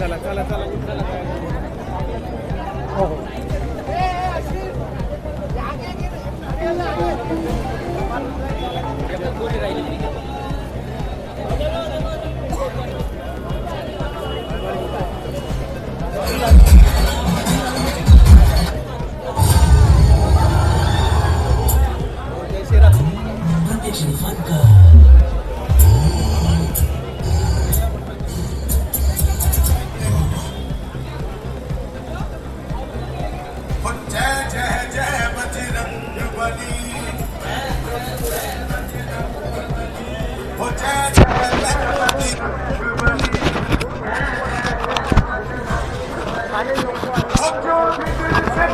चला चला चला चला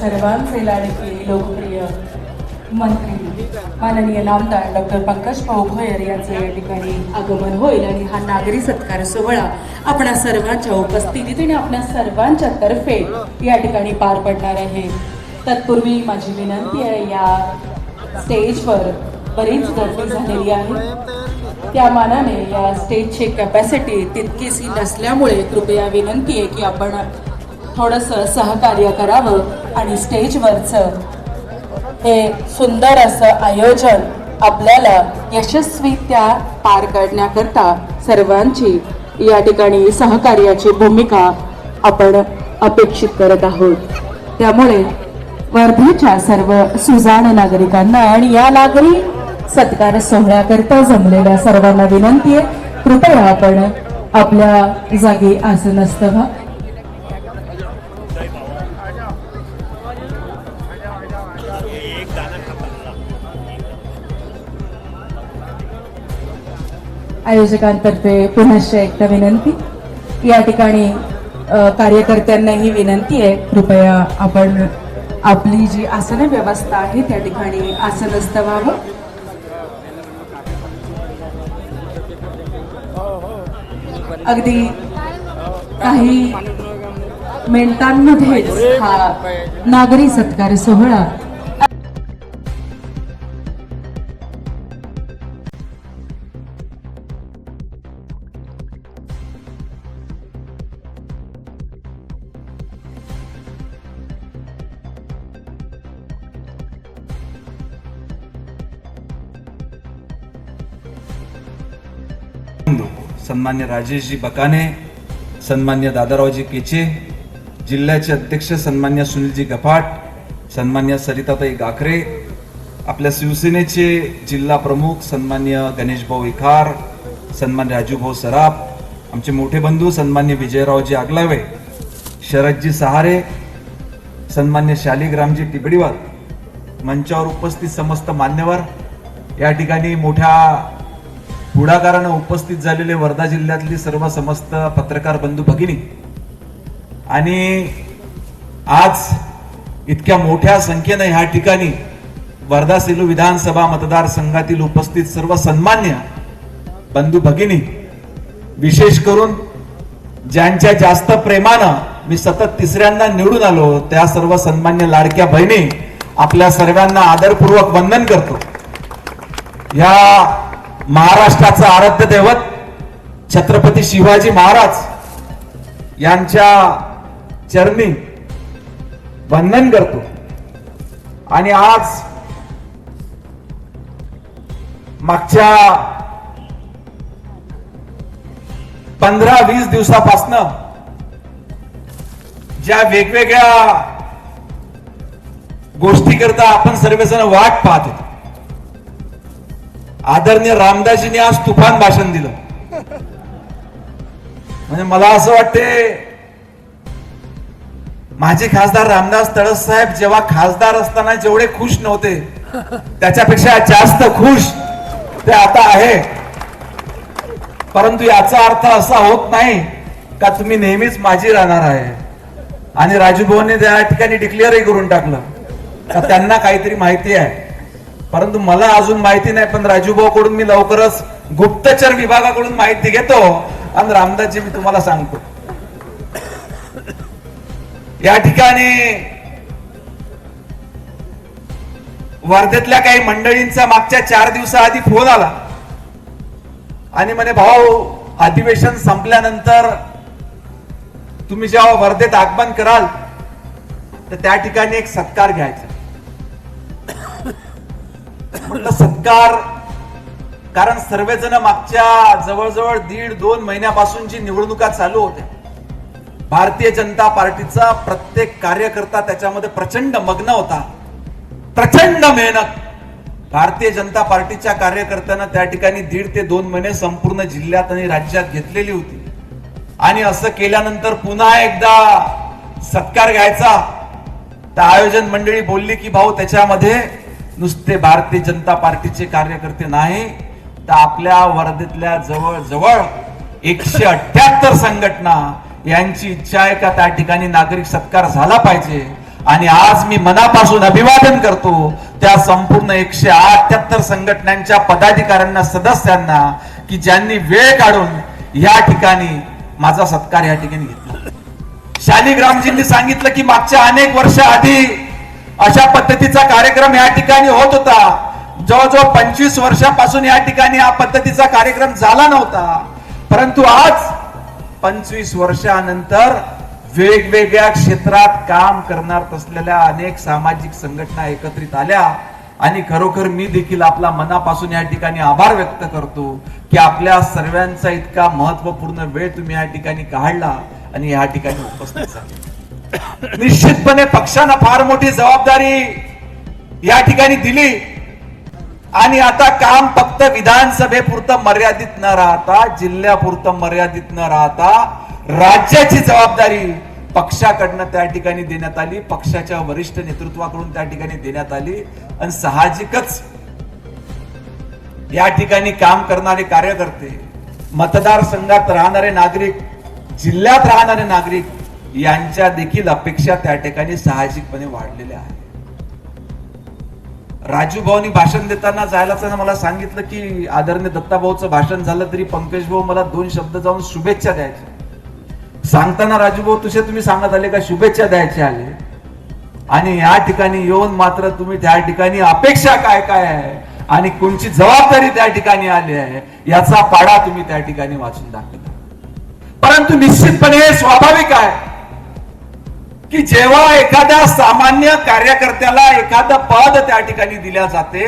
सर्वांचे लाडके लोकप्रिय मंत्री माननीय नामदार डॉक्टर पंकज भाऊ भोयर यांचं या ठिकाणी आगमन होईल आणि हा नागरी सत्कार सोहळा आपणा सर्वांच्या उपस्थितीत आणि आपल्या सर्वांच्या तर्फे या ठिकाणी पार पडणार आहे. तत्पूर्वी माझी विनंती आहे या स्टेजवर बरीच गर्दी झालेली आहे. त्या मानाने या स्टेजची कॅपॅसिटी तितकीशी नसल्यामुळे कृपया विनंती आहे की आपण थोडंसं सहकार्य करावं. आणि स्टेजवरचं हे सुंदर असं आयोजन आपल्याला यशस्वीत्या पार काढण्याकरता सर्वांची या ठिकाणी सहकार्याची भूमिका आपण अपेक्षित करत आहोत. त्यामुळे वर्धेच्या सर्व सुजाण नागरिकांना आणि या नागरी सत्कार सोहळ्याकरता जमलेल्या सर्वांना विनंती आहे. कृपया आपण आपल्या जागी आसनस्थ व्हा आयोजकांतर्फे पुनश्च एकदा विनंती. या ठिकाणी कार्यकर्त्यांनाही विनंती आहे कृपया आपण आपली जी आसन व्यवस्था आहे त्या ठिकाणी आसनस्थ व्हावं अगदी काही मिनिटांमध्येच हा नागरी सत्कार सोहळा सन्मान्य राजेशजी बकाने सन्मान्य दादारावजी केचे जिल्ह्याचे अध्यक्ष सन्मान्य सुनीलजी गफाट सन्मान्य सरिताताई गाखरे आपल्या शिवसेनेचे जिल्हा प्रमुख सन्मान्य गणेशभाऊ इखार सन्मान्य राजूभाऊ सराफ आमचे मोठे बंधू सन्मान्य विजयरावजी आगलावे शरदजी सहारे सन्मान्य शालिग्रामजी टिबडीवाल मंचावर उपस्थित समस्त मान्यवर या ठिकाणी मोठ्या पुढाकारानं उपस्थित झालेले वर्धा जिल्ह्यातली सर्व समस्त पत्रकार बंधू भगिनी. आणि आज इतक्या मोठ्या संख्येनं ह्या ठिकाणी वर्धा सेलू विधानसभा मतदारसंघातील उपस्थित सर्व सन्मान्य बंधू भगिनी विशेष करून ज्यांच्या जास्त प्रेमानं मी सतत तिसऱ्यांदा निवडून आलो त्या सर्व सन्मान्य लाडक्या बहिणी आपल्या सर्वांना आदरपूर्वक वंदन करतो. या महाराष्ट्राचं आराध्य दैवत छत्रपती शिवाजी महाराज यांच्या चरणी वंदन करतो. आणि आज मागच्या पंधरा वीस दिवसापासनं ज्या वेगवेगळ्या गोष्टी करता आपण सर्वजण वाट पाहत होतो आदरणीय रामदासजींनी आज तुफान भाषण दिलं. म्हणजे मला असं वाटते माझे खासदार रामदास तळस साहेब जेव्हा खासदार असताना जेवढे खुश नव्हते त्याच्यापेक्षा जास्त खुश ते आता आहे. परंतु याचा अर्थ असा होत नाही का तुम्ही नेहमीच माझी राहणार आहे. आणि राजू भाऊने त्या ठिकाणी डिक्लेअरही करून टाकलं. का त्यांना काहीतरी माहिती आहे. परंतु मला अजून माहिती नाही पण राजूभाऊ कडून मी लवकरच गुप्तचर विभागाकडून माहिती घेतो आणि रामदासजी मी तुम्हाला सांगतो. या ठिकाणी वर्धेतल्या काही मंडळींचा मागच्या चार दिवसाआधी फोन आला. आणि म्हणे भाऊ अधिवेशन संपल्यानंतर तुम्ही जेव्हा वर्धेत आगमन कराल तर त्या ठिकाणी एक सत्कार घ्यायचा. म्हटलं सत्कार. कारण सर्वजण मागच्या जवळजवळ दीड दोन महिन्यापासून जी निवडणुका चालू होत्या भारतीय जनता पार्टीचा प्रत्येक कार्यकर्ता त्याच्यामध्ये प्रचंड मग्न होता. प्रचंड मेहनत. भारतीय जनता पार्टीच्या कार्यकर्त्यांना त्या ठिकाणी दीड ते दोन महिने संपूर्ण जिल्ह्यात आणि राज्यात घेतलेली होती. आणि असं केल्यानंतर पुन्हा एकदा सत्कार घ्यायचा. तर आयोजन मंडळी बोलली की भाऊ त्याच्यामध्ये नुसते भारतीय जनता पार्टीचे कार्यकर्ते नाही तर आपल्या वर्धेतल्या जवळ जवळ एकशे अठ्याहत्तर संघटना यांची इच्छा आहे का त्या ठिकाणी नागरिक सत्कार झाला पाहिजे? आणि आज मी मनापासून अभिवादन करतो त्या संपूर्ण एकशे अठ्याहत्तर संघटनांच्या पदाधिकाऱ्यांना सदस्यांना की ज्यांनी वेळ काढून या ठिकाणी माझा सत्कार या ठिकाणी घेतला. शालिग्रामजींनी सांगितलं की मागच्या अनेक वर्ष आधी अशा पद्धतीचा कार्यक्रम या ठिकाणी होत होता. जवळजवळ पंचवीस वर्षापासून या ठिकाणी हा पद्धतीचा कार्यक्रम झाला नव्हता. परंतु आज पंचवीस वर्षानंतर वेगवेगळ्या क्षेत्रात काम करणार असलेल्या अनेक सामाजिक संघटना एकत्रित आल्या आणि खरोखर मी देखील आपला मनापासून या ठिकाणी आभार व्यक्त करतो की आपल्या सर्वांचा इतका महत्त्वपूर्ण वेळ तुम्ही या ठिकाणी काढला आणि या ठिकाणी उपस्थित झाले. निश्चितपणे पक्षानं फार मोठी जबाबदारी या ठिकाणी दिली. आणि आता काम फक्त विधानसभेपुरतं मर्यादित न राहता जिल्ह्यापुरतं मर्यादित न राहता राज्याची जबाबदारी पक्षाकडनं त्या ठिकाणी देण्यात आली. पक्षाच्या वरिष्ठ नेतृत्वाकडून त्या ठिकाणी देण्यात आली. आणि साहजिकच या ठिकाणी काम करणारे कार्यकर्ते मतदारसंघात राहणारे नागरिक जिल्ह्यात राहणारे नागरिक यांच्या देखील अपेक्षा त्या ठिकाणी साहजिकपणे वाढलेल्या आहेत. राजू भाऊनी भाषण देताना जायला मला सांगितलं की आदरणीय दत्ताभाऊचं भाषण झालं तरी पंकज भाऊ मला दोन शब्द जाऊन शुभेच्छा द्यायच्या सांगताना राजू भाऊ तुझे तुम्ही सांगत आले का? शुभेच्छा द्यायचे आले. आणि या ठिकाणी येऊन मात्र तुम्ही त्या ठिकाणी अपेक्षा काय काय आहे? आणि कोणची जबाबदारी त्या ठिकाणी आली आहे? याचा पाडा तुम्ही त्या ठिकाणी वाचून दाखवला परंतु निश्चितपणे हे स्वाभाविक आहे की जेव्हा एखाद्या सामान्य कार्यकर्त्याला एखादं पद त्या ठिकाणी दिल्या जाते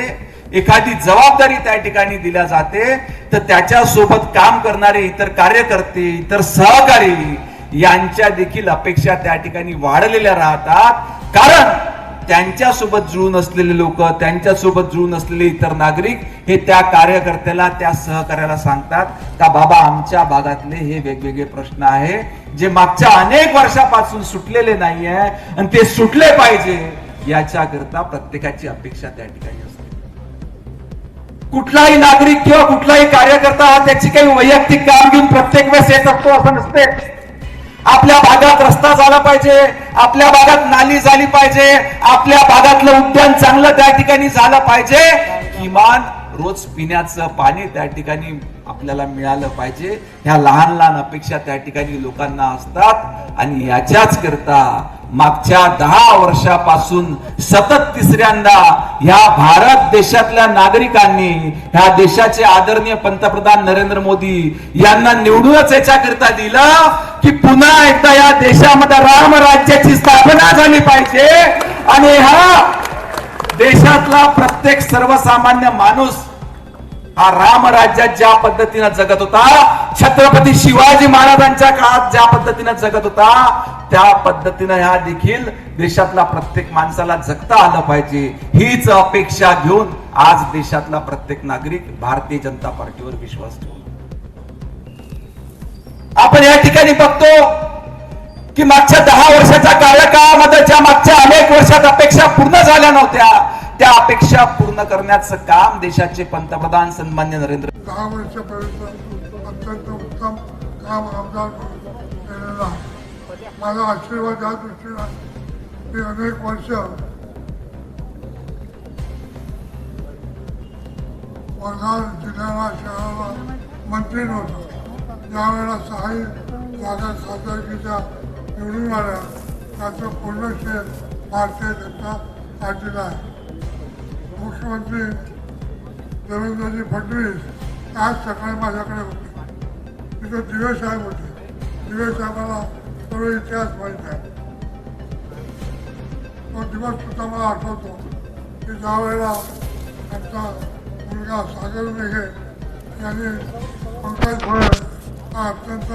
एखादी जबाबदारी त्या ठिकाणी दिल्या जाते तर त्याच्यासोबत काम करणारे इतर कार्यकर्ते इतर सहकारी यांच्या देखील अपेक्षा त्या ठिकाणी वाढलेल्या राहतात. कारण त्यांच्यासोबत जुळून असलेले लोक त्यांच्यासोबत जुळून असलेले इतर नागरिक हे त्या कार्यकर्त्याला त्या सहकार्याला सांगतात का बाबा आमच्या भागातले हे वेगवेगळे प्रश्न आहे जे मागच्या अनेक वर्षापासून सुटलेले नाही आहे आणि ते सुटले पाहिजे याच्याकरता प्रत्येकाची अपेक्षा त्या ठिकाणी असते. कुठलाही नागरिक किंवा कुठलाही कार्यकर्ता हा त्याची काही वैयक्तिक काम घेऊन प्रत्येक वेळेस येत असतो असं नसते. आपल्या भागात रस्ता झाला पाहिजे आपल्या भागात नाली झाली पाहिजे आपल्या भागातलं उद्यान चांगलं त्या ठिकाणी झालं पाहिजे. किमान रोज पिण्याचं पाणी त्या ठिकाणी आपल्याला मिळालं पाहिजे. ह्या लहान लहान अपेक्षा त्या ठिकाणी लोकांना असतात. आणि याच्याच करता मागच्या दहा वर्षापासून सतत तिसऱ्यांदा ह्या भारत देशातल्या नागरिकांनी ह्या देशाचे आदरणीय पंतप्रधान नरेंद्र मोदी यांना निवडूनच याच्याकरता दिलं की पुन्हा एकदा या देशामध्ये राम राज्याची स्थापना झाली पाहिजे. आणि हा देशातला प्रत्येक सर्वसामान्य माणूस हा रामराज्यात ज्या पद्धतीनं जगत होता छत्रपती शिवाजी महाराजांच्या काळात ज्या पद्धतीनं जगत होता त्या पद्धतीनं ह्या देखील देशातला प्रत्येक माणसाला जगता आलं पाहिजे. हीच अपेक्षा घेऊन आज देशातला प्रत्येक नागरिक भारतीय जनता पार्टीवर विश्वास ठेवतो. आपण या ठिकाणी बघतो की मागच्या दहा वर्षाच्या कार्यकाळामध्ये ज्या मागच्या अनेक वर्षात अपेक्षा पूर्ण झाल्या नव्हत्या त्या अपेक्षा पूर्ण करण्याचं काम देशाचे पंतप्रधान सन्मान्य नरेंद्र दहा वर्षापर्यंत अत्यंत उत्तम काम आमदार केलेलं आहे. माझा आशीर्वाद या दृष्टीनं मी अनेक वर्ष वर्धा जिल्ह्याला शहराला मंत्री नव्हतो यावेळेला सहाही जागा खासदारकीच्या निवडून आल्या. त्याचं पूर्ण श्रेय भारतीय जनता पार्टीला आहे. मुख्यमंत्री देवेंद्रजी फडणवीस आज सकाळी माझ्याकडे होते. तिथे दिवे साहेब होते. दिवे साहेबाला सर्व इतिहास माहीत आहे. तो दिवस सुद्धा मला आठवतो की ज्या वेळेला आमचा मुलगा सागर मेघे यांनी पंकज भोळे हा अत्यंत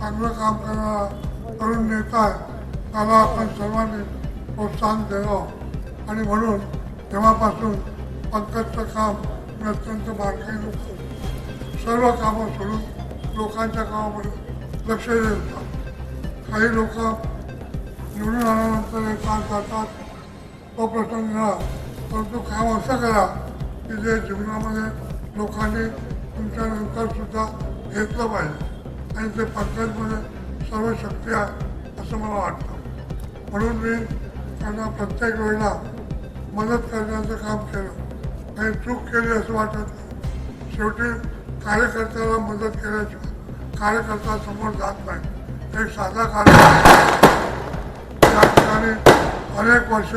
चांगलं काम करणारा तरुण नेता आहे. त्याला आपण सर्वांनी प्रोत्साहन द्यावं आणि म्हणून तेव्हापासून पंकजचं काम मी अत्यंत बारकाईनं सर्व कामं सोडून लोकांच्या कामामध्ये लक्ष देत होता. काही लोक निवडून आल्यानंतर येतात जातात तो प्रसंग घ्या परंतु काम असं करा की जे जीवनामध्ये लोकांनी तुमच्यानंतर सुद्धा घेतलं पाहिजे आणि ते पंकजमध्ये सर्व शक्य आहे असं मला वाटतं. म्हणून मी त्यांना प्रत्येक वेळेला मदत करण्याचं काम केलं. आणि चूक केली असं वाटत नाही शेवटी कार्यकर्त्याला मदत केल्याशिवाय कार्यकर्ता समोर जात नाही. एक साधा कार्यकर्ता. त्या ठिकाणी अनेक वर्ष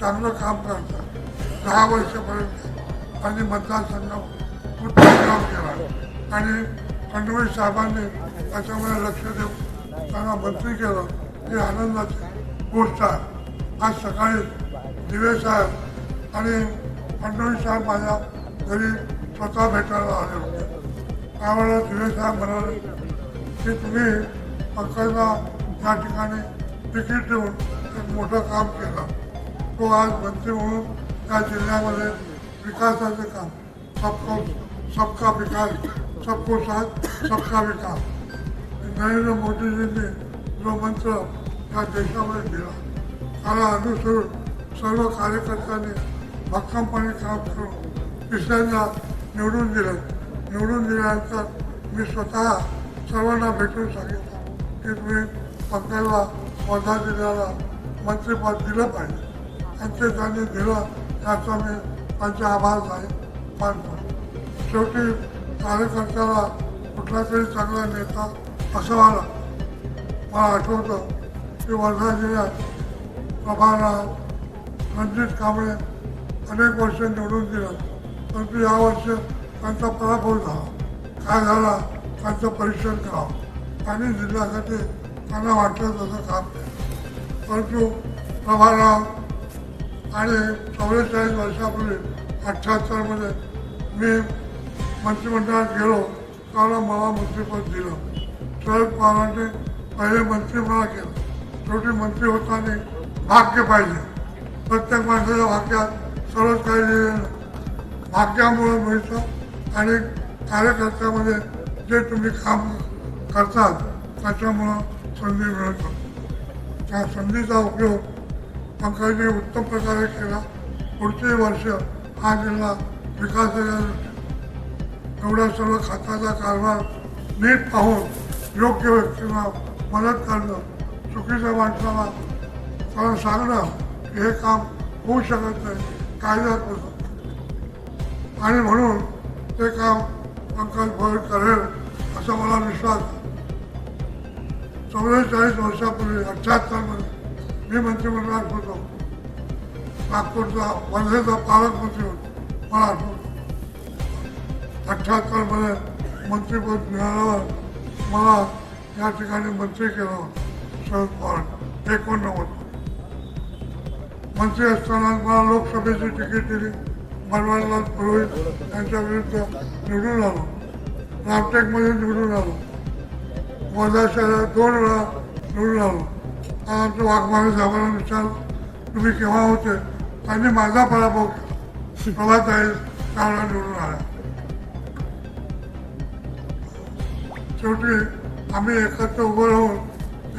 चांगलं काम करतात. दहा वर्षापर्यंत आणि मतदारसंघ उत्तम काम केला. आणि फडणवीस साहेबांनी त्याच्यामध्ये लक्ष देऊन त्यांना मंत्री केलं. ही आनंदाची गोष्ट आहे. आज सकाळी दिवे साहेब आणि फडणवीस साहेब माझ्या घरी स्वतः भेटायला आले होते. त्यावेळेला दिवे साहेब म्हणाले की तुम्ही पंकजला या ठिकाणी तिकीट देऊन एक मोठं काम केलं. तो आज मंत्री म्हणून त्या जिल्ह्यामध्ये विकासाचं काम. सबको सबका विकास सबको साथ सबका विकास. नरेंद्र मोदीजींनी जो मंत्र या देशामध्ये दिला त्याला अनुसरून सर्व कार्यकर्त्यांनी भक्कमपणे काम करून तिसऱ्यांदा निवडून दिलं. निवडून दिल्यानंतर मी स्वतः सर्वांना भेटून सांगितलं की तुम्ही पंकजला वर्धा जिल्ह्याला मंत्रिपद दिलं पाहिजे. आणि ते त्यांनी दिलं त्याचा मी त्यांचे आभार जाहीर मानतो. शेवटी कार्यकर्त्याला कुठला तरी चांगला नेता असावा मला आठवतं की वर्धा जिल्ह्यात प्रभाराव रणजित कांबळे अनेक वर्ष निवडून दिलं परंतु यावर्ष त्यांचा पराभव झाला. काय झाला? त्यांचं परीक्षण करावं. आणि जिल्ह्यासाठी त्यांना वाटलं तसं काम केलं परंतु प्रभाराव आणि चौवेचाळीस वर्षापूर्वी अठ्ठ्याहत्तरमध्ये मी मंत्रिमंडळात गेलो त्याला मला मंत्रिपद दिलं. शरद पवारांनी पहिले मंत्री मला केलं. शेवटी मंत्री होताना भाग्य पाहिजे प्रत्येक माणसाच्या भाग्यात सर्वच काही लिहिलेलं नाही. मिळतं आणि कार्यकर्त्यामध्ये जे तुम्ही काम करतात त्याच्यामुळं संधी मिळतो त्या संधीचा उपयोग पंकजने उत्तम प्रकारे केला पुढचे वर्ष हा जिल्हा विकासाच्या दृष्टीने एवढ्या सर्व खात्याचा कारभार नीट पाहून योग्य व्यक्तींना मदत करणं चुकीच्या माणसाला त्याला सांगणं हे काम होऊ शकत नाही. कायद्यात बसत आणि म्हणून ते काम पंकज भोयर करेल असा मला विश्वास चौवेचाळीस वर्षापूर्वी अठ्ठ्याहत्तरमध्ये मी मंत्रिमंडळात होतो. नागपूरचा वर्धेचा पालकमंत्री होतो. मला आठवतो. अठ्ठ्याहत्तरमध्ये मंत्रिपद मिळाल्यावर मला या ठिकाणी मंत्री केलं होतं. शरद पवार. एकोणनव्वद. मंत्री असताना मला लोकसभेची तिकीट दिली. बनवारीलाल पुरोहित यांच्या विरुद्ध निवडून आलो. रामटेकमध्ये निवडून आलो. वर्धा शहरात दोन वेळा निवडून आलो. आज आमच्या वाघमारे साहेबांना विचारलं तुम्ही केव्हा होते? त्यांनी माझा पराभव केला प्रभात आहे त्यावेळेला निवडून आला. शेवटी आम्ही एकत्र उभं राहून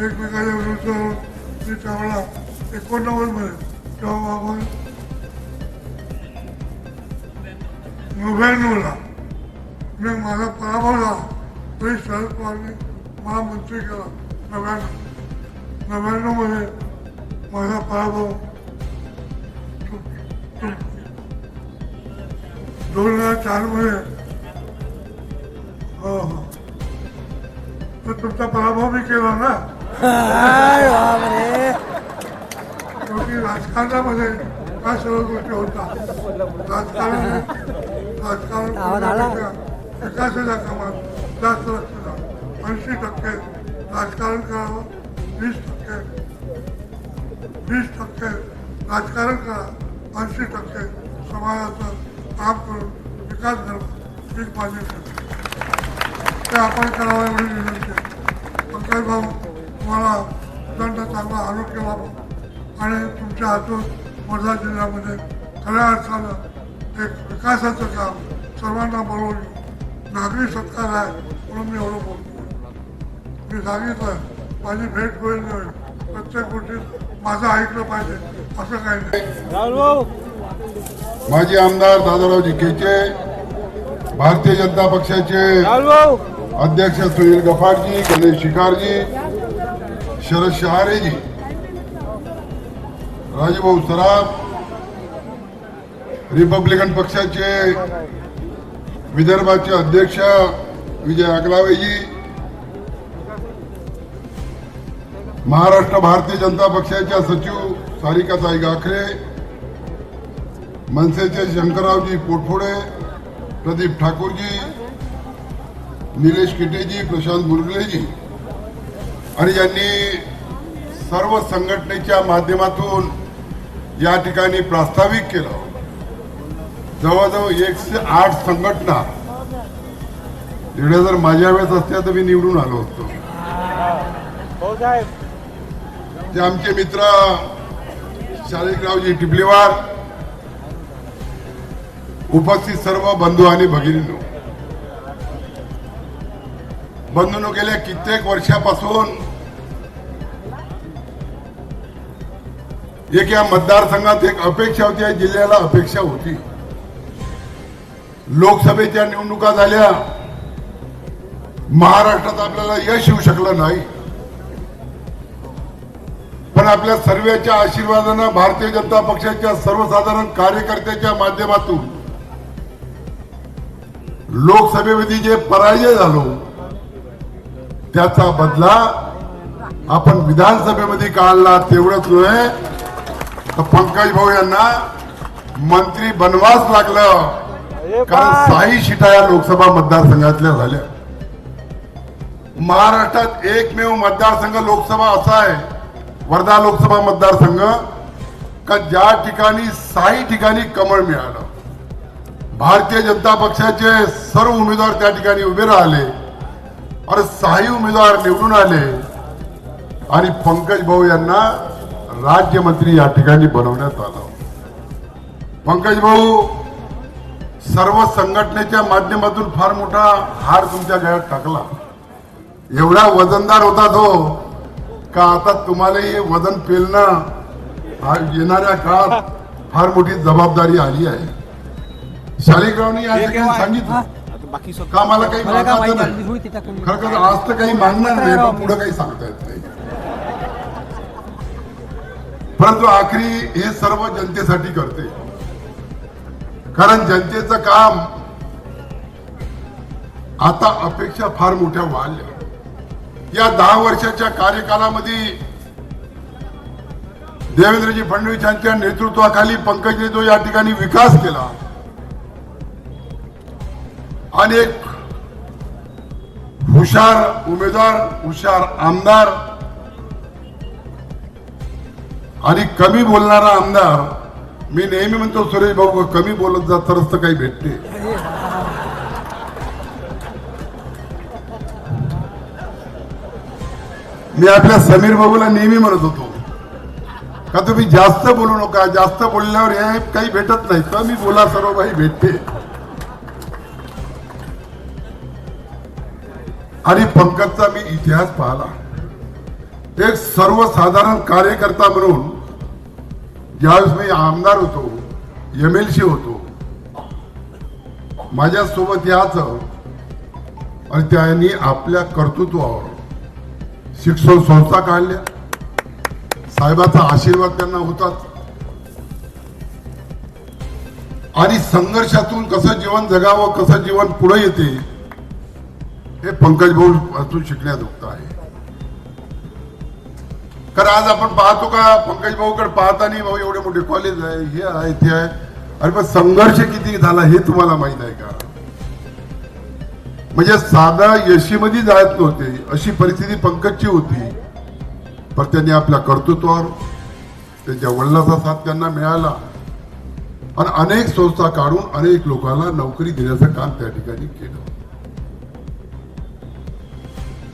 एकमेकाच्या विरुद्ध राहून मी त्यावेळेला एकोणनव्वदमध्ये आपण नव्याण्णवला मी माझा पराभव झाला तरी शरद पवारने मला मंत्री केला नव्याण्णव नव्याण्णवमध्ये माझा पराभव दोन हजार चारमध्ये हो हो तर तुमचा पराभव मी केला ना शेवटी राजकारणामध्ये काय सर्व गोष्टी होतात राजकारण राजकारण विकासाच्या कामात जास्त लक्ष द्यावं ऐंशी टक्के राजकारण करावं वीस टक्के वीस टक्के राजकारण करा ऐंशी टक्के समाजाचं काम करून विकास हीच माझी. ते आपण करावं एवढी विनंती. आहे. पंकज भाऊ तुम्हाला प्रचंड चांगला आरोग्य लाभो. आणि तुमच्या हातून वर्धा जिल्ह्यामध्ये खऱ्या अर्थानं एक विकासाचं काम सर्वांना बनवून नागरी सत्कार आहे म्हणून मी एवढं बोलतो. मी सांगितलं माझी भेट होईल नाही प्रत्येक गोष्टीत माझं ऐकलं पाहिजे असं काही नाही. माजी आमदार दादाराव जिकेचे भारतीय जनता पक्षाचे अध्यक्ष सुनील गफारजी गणेश शिकारजी शरद शहारेजी राजभाऊ सराफ रिपब्लिकन पक्षाचे विदर्भाचे अध्यक्ष विजय अकलावेजी महाराष्ट्र भारतीय जनता पक्षाच्या सचिव सारिकाताई गाखरे मनसेचे शंकररावजी पोटफोडे प्रदीप ठाकूरजी निलेश किटेजी प्रशांत मुरगलेजी. आणि यांनी सर्व संघटनेच्या माध्यमातून या ठिकाणी प्रास्ताविक केलं. जवळजवळ एकशे आठ संघटना एवढ्या जर माझ्या वेळेस असत्या तर मी निवडून आलो असतो ते आमचे मित्र शालिकरावजी टिपलेवार उपस्थित सर्व बंधू आणि भगिनींनो. बंधूंनो गेल्या कित्येक वर्षापासून एक या मतदारसंघात एक अपेक्षा होती या जिल्ह्याला अपेक्षा होती. लोकसभेच्या निवडणुका झाल्या. महाराष्ट्रात आपल्याला यश येऊ शकलं नाही. पण आपल्या सर्वांच्या आशीर्वादानं भारतीय जनता पक्षाच्या सर्वसाधारण कार्यकर्त्याच्या माध्यमातून लोकसभेमध्ये जे पराजय झालो त्याचा बदला आपण विधानसभेमध्ये काढला तेवढंच नव्हे तर पंकज भाऊ यांना मंत्री बनवास लागलं. कारण साई शिटा या लोकसभा मतदारसंघातल्या झाल्या. महाराष्ट्रात एकमेव मतदारसंघ लोकसभा असा आहे. वर्धा लोकसभा मतदारसंघ. का ज्या ठिकाणी साई ठिकाणी कमळ मिळालं. भारतीय जनता पक्षाचे सर्व उमेदवार त्या ठिकाणी उभे राहिले. और सहाही उमेदवार निवडून आले. आणि पंकज भाऊ यांना राज्यमंत्री या ठिकाणी बनवण्यात आलं. पंकज भाऊ सर्व संघटनेच्या माध्यमातून फार मोठा हार तुमच्या गळ्यात टाकला. एवढा वजनदार होता तो का आता तुम्हाला हे वजन पेलणं येणाऱ्या काळात फार मोठी जबाबदारी आली आहे. शालिकरावनी या ठिकाणी सांगितलं. का मला काही मागायचं नाही. खरं आज तर काही मागणार नाही पुढे काही सांगता येत नाही. परंतु आखरी हे सर्व जनतेसाठी करते. कारण जनतेचं काम आता अपेक्षा फार मोठ्या वाढल्या. या दहा वर्षाच्या कार्यकालामध्ये देवेंद्रजी फडणवीस यांच्या नेतृत्वाखाली पंकजने जो या ठिकाणी विकास केला. अनेक हुशार उमेदवार हुशार आमदार आणि कमी बोलणारा आमदार मी नेहमी म्हणतो सुरेश भाऊ कमी बोलत जा तरच तर काही भेटते. मी आपल्या समीर बाबूला नेहमी म्हणत होतो का तुम्ही जास्त बोलू नका जास्त बोलल्यावर हे काही भेटत नाही तर मी बोला सर्व काही भेटते. आणि पंकजचा मी इतिहास पाहिला. एक सर्वसाधारण कार्यकर्ता म्हणून ज्यावेळेस मी आमदार होतो एम एल सी होतो माझ्यासोबत याचं आणि त्यांनी आपल्या कर्तृत्वावर शिक्षण संस्था काढल्या. साहेबाचा आशीर्वाद त्यांना होताच. आणि संघर्षातून कसं जीवन जगावं कसं जीवन पुढे येते हे पंकज भाऊ वाचून शिकण्याजोगतं आहे. कारण आज आपण पाहतो का पंकज भाऊकडे पाहताना भाऊ एवढे मोठे कॉलेज आहे हे आहे ते आहे. अरे पण संघर्ष किती झाला हे तुम्हाला माहीत आहे का? म्हणजे साधा यशीमध्ये जात नव्हते अशी परिस्थिती पंकजची होती. पण त्यांनी आपल्या कर्तृत्वावर त्यांच्या वडिलाचा साथ त्यांना मिळाला. आणि अनेक संस्था काढून अनेक लोकांना नोकरी देण्याचं काम त्या ठिकाणी केलं.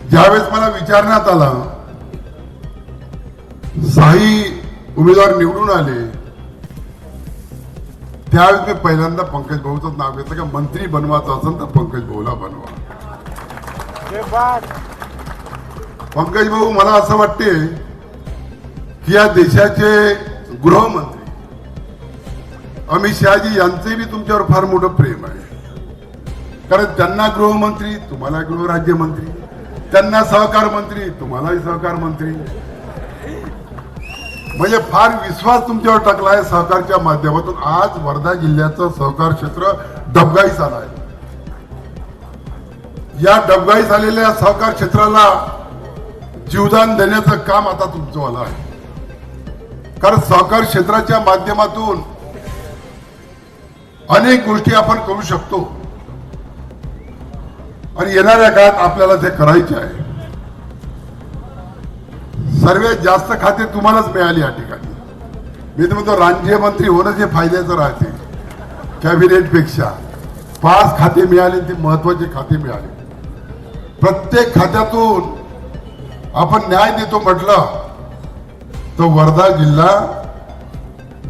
ज्यावेळेस मला विचारण्यात आला साई उमेदवार निवडून आले. त्यावेळेस मी पहिल्यांदा पंकज भाऊचं नाव घेतलं का मंत्री बनवायचं असेल तर पंकज भाऊला बनवा. पंकज भाऊ मला असं वाटते की या देशाचे गृहमंत्री अमित शहाजी यांचे बी तुमच्यावर फार मोठं प्रेम आहे. कारण त्यांना गृहमंत्री तुम्हाला गृहराज्यमंत्री त्यांना सहकार मंत्री तुम्हालाही सहकार मंत्री. म्हणजे फार विश्वास तुमच्यावर टाकला आहे सहकारच्या माध्यमातून. आज वर्धा जिल्ह्याचं सहकार क्षेत्र डबगाईस आलं आहे. या डबगाईस आलेल्या सहकार क्षेत्राला जीवदान देण्याचं काम आता तुमचं आलं आहे. कारण सहकार क्षेत्राच्या माध्यमातून अनेक गोष्टी आपण करू शकतो. आणि येणाऱ्या काळात आपल्याला ते करायचे आहे. सर्वात जास्त खाते तुम्हालाच मिळाली या ठिकाणी. मी तर म्हणतो राज्य मंत्री होणं जे फायद्याचं राहते. कॅबिनेटपेक्षा पाच खाते मिळाले ते महत्त्वाचे खाते मिळाले. प्रत्येक खात्यातून आपण न्याय देतो म्हटलं तर वर्धा जिल्हा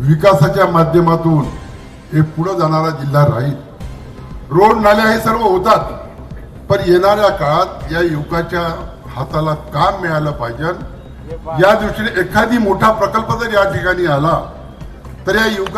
विकासाच्या माध्यमातून हे पुढे जाणारा जिल्हा राहील. रोड नाल्या हे सर्व होतात पण येणाऱ्या काळात या युवकाच्या हाताला काम मिळालं पाहिजे. या दृष्टीने एखादी मोठा प्रकल्प जर या ठिकाणी आला तर या युवका